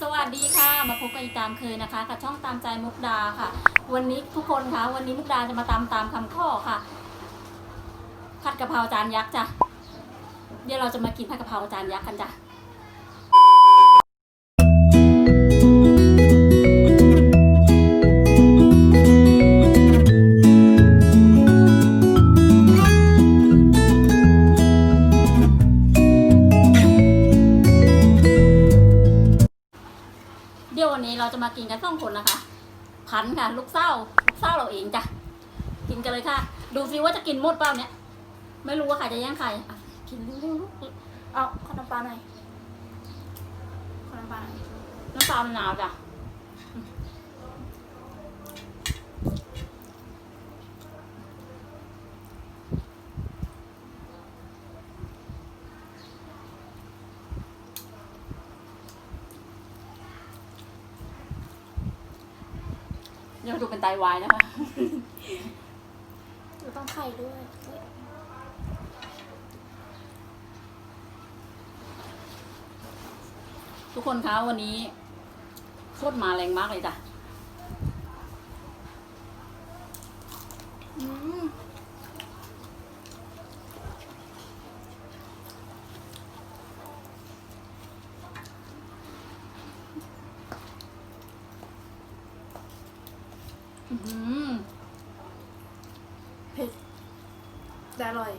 สวัสดีค่ะ มาพบกันอีกตามเคยนะคะ กับช่องตามใจมุกดาค่ะ วันนี้ทุกคนคะวันนี้มุกดาจะมาตามตามคำข้อค่ะผัดกะเพราจานยักษ์จ้ะเดี๋ยวเราจะมากินผัดกะเพราจานยักษ์กันจ้ะ กินหมดเปล่าเนี่ย ไม่รู้ว่าใครจะแย่งใครอะกินเร็วๆลูกเอาขน้ำปลาหน่อยขน้ำปลาหน่อยน้ำปลามะนาวจ้ะเดี๋ยวดูเป็นไตวายนะคะ ต้องไข่ด้วยเฮ้ยทุกคนคะวันนี้โคตรมาแรงมากเลยจ้ะ อืม อื้อหือ เผ็ดแต่ อร่อย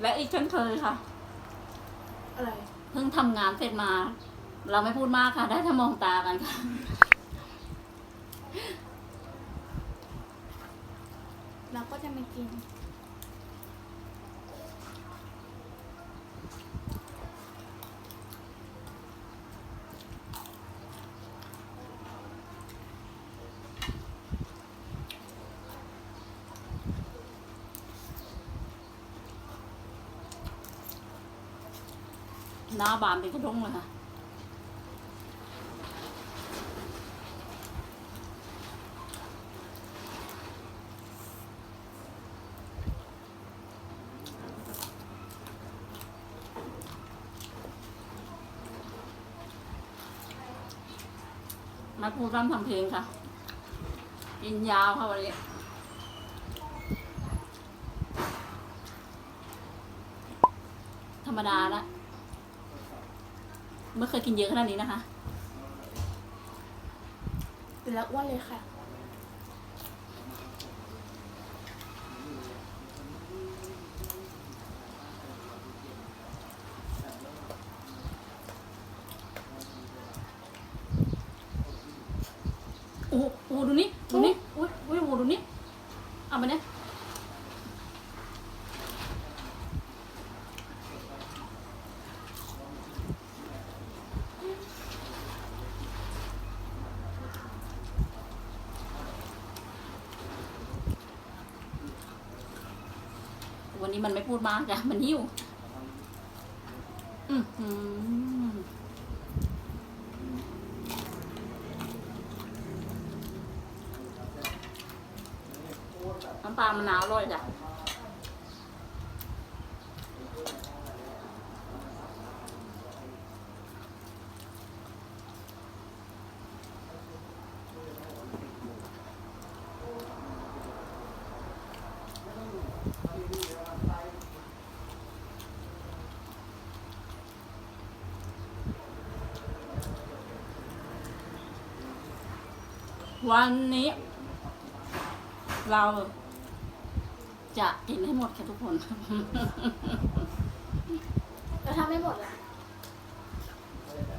และอีกเช่นเคยค่ะ เพิ่งทำงานเสร็จมา เราไม่พูดมากค่ะ ได้ถ้ามองตากันค่ะ เราก็จะมากิน หน้าบานเป็นกระด้งเลยค่ะมาพูดร่ำทำเพลงค่ะ กินยาวค่ะวันนี้ธรรมดาละ ไม่เคยกินเยอะขนาดนี้นะคะ เป็นแล้วอ้วนเลยค่ะ โอ้โหโอ้โหดูนี่ ดูนี่ อุ้ยอุ้ยโอ้โหดูนี่ เอามาเนี่ย วันนี้มันไม่พูดมากจ้ะมันหิวอือหือน้ำปลามะนาวอร่อยจ้ะ วันนี้ เราจะกินให้หมดค่ะทุกคน แล้วถ้าไม่หมดล่ะ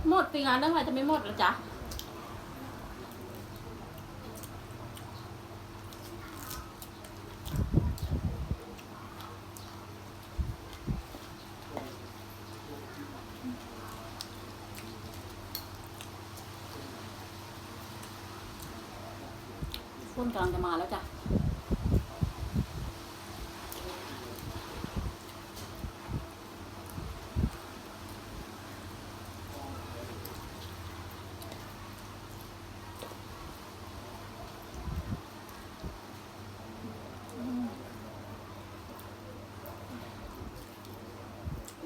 หมดปีงานเรื่องอะไรจะไม่หมดหรอจ๊ะ พ่นกำลังจะมาแล้วจ้ะ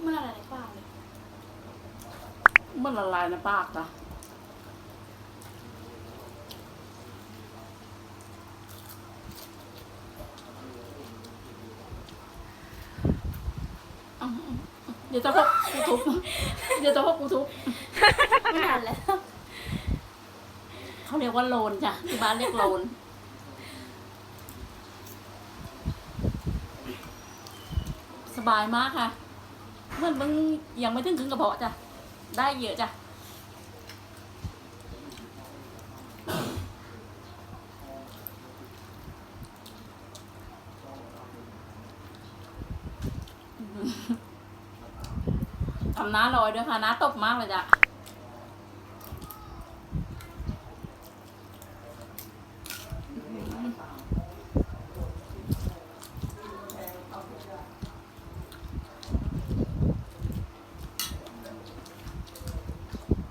มันละลายในปากเลยมันละลายในปากจ้ะ จะพกกูทุบเดี๋ยวจะพกกูทุบไม่ทันแล้วเขาเรียกว่าโลนจ้ะที่บ้านเรียกโลนสบายมากค่ะเมื่อนมึงยังไม่ถึงครึ่งกระเพาะจ้ะได้เยอะจ้ะทำน้าลอยด้วยค่ะน้าตบมากเลยจ้ะ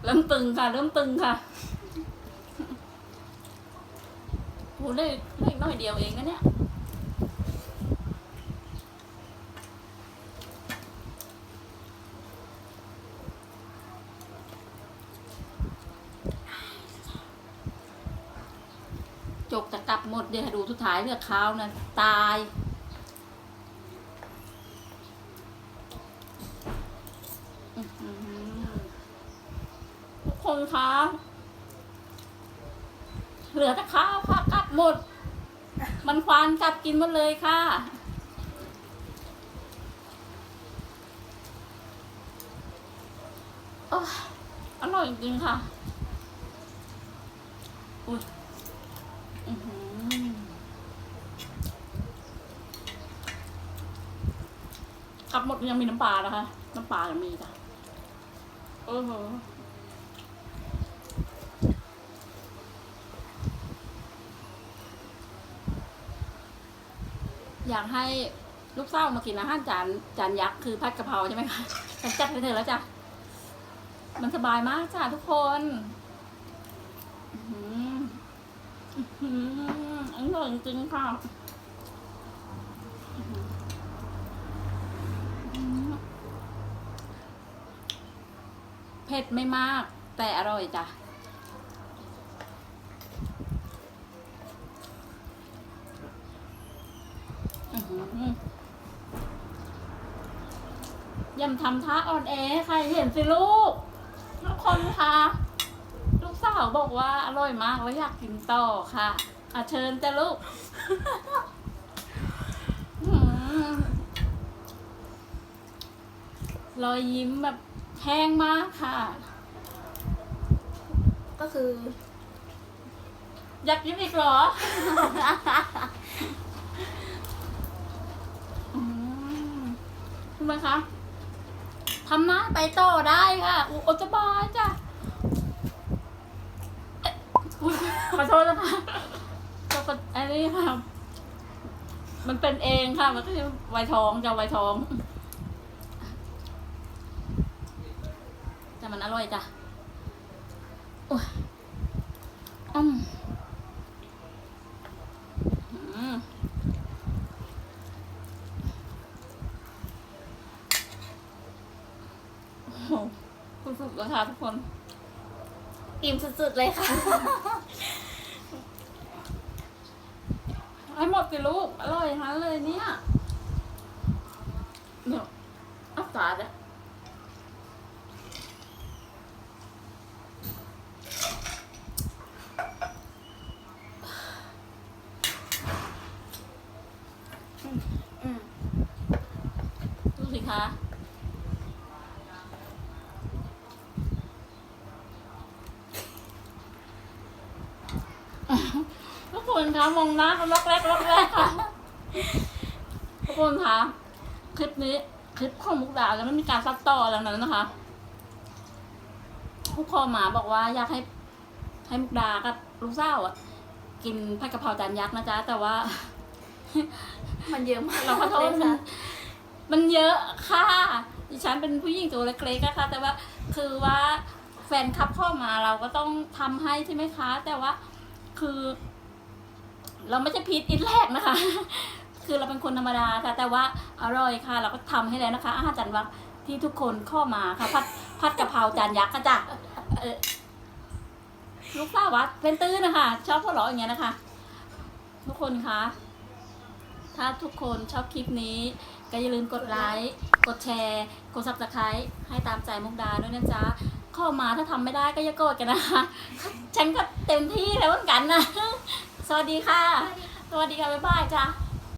เริ่มตึงค่ะ เริ่มตึงค่ะโหเล็กเล็กน้อยเดียวเองนะเนี่ย จกจะกลับหม ดเดี๋ยวให้ดูสุดท้ายเลือกข้าวนะตายทุกคนคะเหลือแต่ข้าวค่ะกลับหมด มันควานกลับกินหมดเลยค่ะอร่อยจริงค่ะอุ้ยอื้อหื ยังมีน้ำปลานะคะ น้ำปลายังมีจ้ะโอ้โหอยากให้ลูกสามากินอาหารจานจานยักษ์คือผัดกะเพราใช่ไหมคะฉันจัดให้เธอแล้วจ้ะ มันสบายมากจ้ะทุกคนอื้อหืออื้อหืออร่อยจริงค่ะอื้อหืออื้อหือ เผ็ดไม่มาก แต่อร่อยจ้ะยำทำท่าอ่อนแอใครเห็นสิลูก ทุกคนคะลูกสาวบอกว่าอร่อยมากแล้วอยากกินต่อค่ะอาเชิญจ้ะลูกรอยยิ้มแบบ แห้งมากค่ะ ก็คือ อยากยิ้มอีกเหรออืมคุณไหมคะทำหน้าไปต่อได้ค่ะอุยสบายจ้ะเอ๊ะอุ๊ยขอโทษนะคะก็ก็อันนี้ค่ะ มันเป็นเองค่ะ มันก็จะไวทองจะไวทองแต่ มันอร่อยจ้ะโอ้ยอืมอืมโอ้โหสุดแล้วค่ะทุกคน อิ่มสุดๆเลยค่ะ ให้หมดสิลูก อร่อยทั้งเลยเนี่ยเดี๋ยวอับตาดอะ อืม ดูสิคะ ทุกคนคะมองหน้ากันล็อกแรกล็อกแรกค่ะทุกคนคะคลิปนี้ คลิปของมุกดาจะไม่มีการซัดต่อแล้วนั้นนะคะผู้คอหมาบอกว่าอยากให้ ให้มุกดากับลูกสาวอะกินผัดกะเพราจานยักษ์นะจ๊ะ แต่ว่า มันเยอะมากเราขอโทษเลยมันค่ะ มันเยอะค่ะดิฉันเป็นผู้หญิงตัวเล็กๆนะคะแต่ว่าคือว่าแฟนคลับเข้ามาเราก็ต้องทำให้ใช่ไหมคะ แต่ว่าคือ เราไม่ใช่พีทอินแรกนะคะ คือเราเป็นคนธรรมดาค่ะ แต่ว่าอร่อยค่ะ เราก็ทำให้แล้วนะคะอาหารจันวักที่ทุกคนเข้ามาค่ะผัดผัดกะเพราจานยักษ์อะจ้ะลูกสาววัดเป็นตื้นนะคะชอบหัวเราอย่างเงี้ยนะคะ ทุกคนคะถ้าทุกคนชอบคลิปนี้ ก็อย่าลืมกดไลค์ กดแชร์ กด subscribe ให้ตามใจมุกดาด้วยนะจ๊ะ เข้ามาถ้าทำไม่ได้ก็อย่าโกรธกันนะคะ ฉันก็เต็มที่แล้วเหมือนกันนะ สวัสดีค่ะ สวัสดีค่ะ บ๊ายบายจ้ะ